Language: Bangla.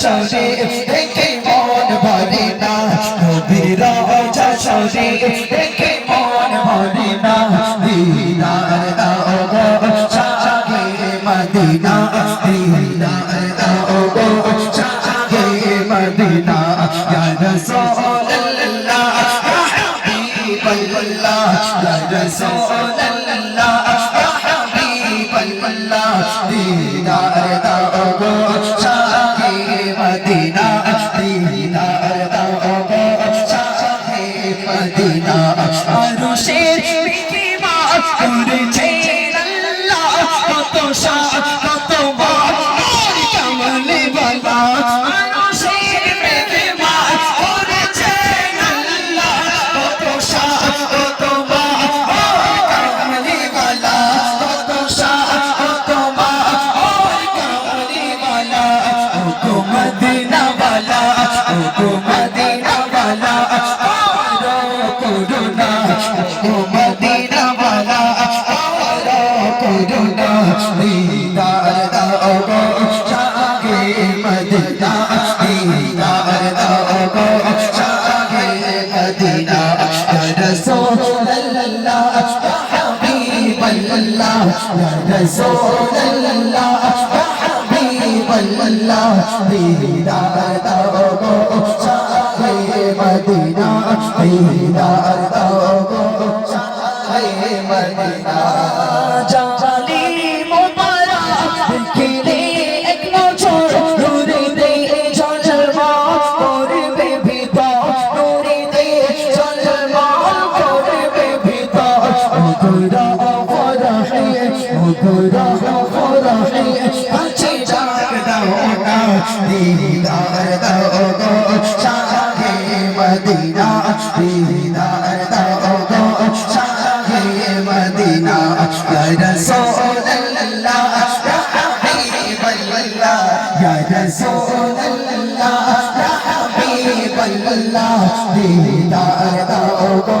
শরী দেখে মন ভরে না। নবীর রোজা শরী দেখে মন ভরে না। দিদার দাও গো শাহে মদিনা। দিদার দাও গো শাহে মদিনা। ইয়া রাসূলুল্লাহ, ইয়া হাবিবাল্লাহ, ইয়া রাসূলুল্লাহ ইয়া হাবিবাল্লাহ। দিদার দাও গো। করেছেন আল্লাহ কত শাহ কত বার কমলে বালা আরশের বিকিমা করেছেন আল্লাহ কত শাহ কত বার কমলে বালা কত শাহ কত বার কমলে বালা ও মদিনা বালা ও মদিনা বালা মদিনা দিদার দাও গো শাহে মদিনা ইয়া রাসূলুল্লাহ ইয়া হাবিবাল্লাহ ইয়া রাসূলুল্লাহ ইয়া হাবিবাল্লাহ দিদার মুকুরা ফরহে মুকুরা ফরহে কাছে ডাক দাও না দিদার দাও গো শাহে মদিনা দিদার দাও গো শাহে মদিনা ইয়া রাসূলুল্লাহ ইয়া হাবিবাল্লাহ ইয়া রাসূলুল্লাহ ইয়া হাবিবাল্লাহ দিদার দাও গো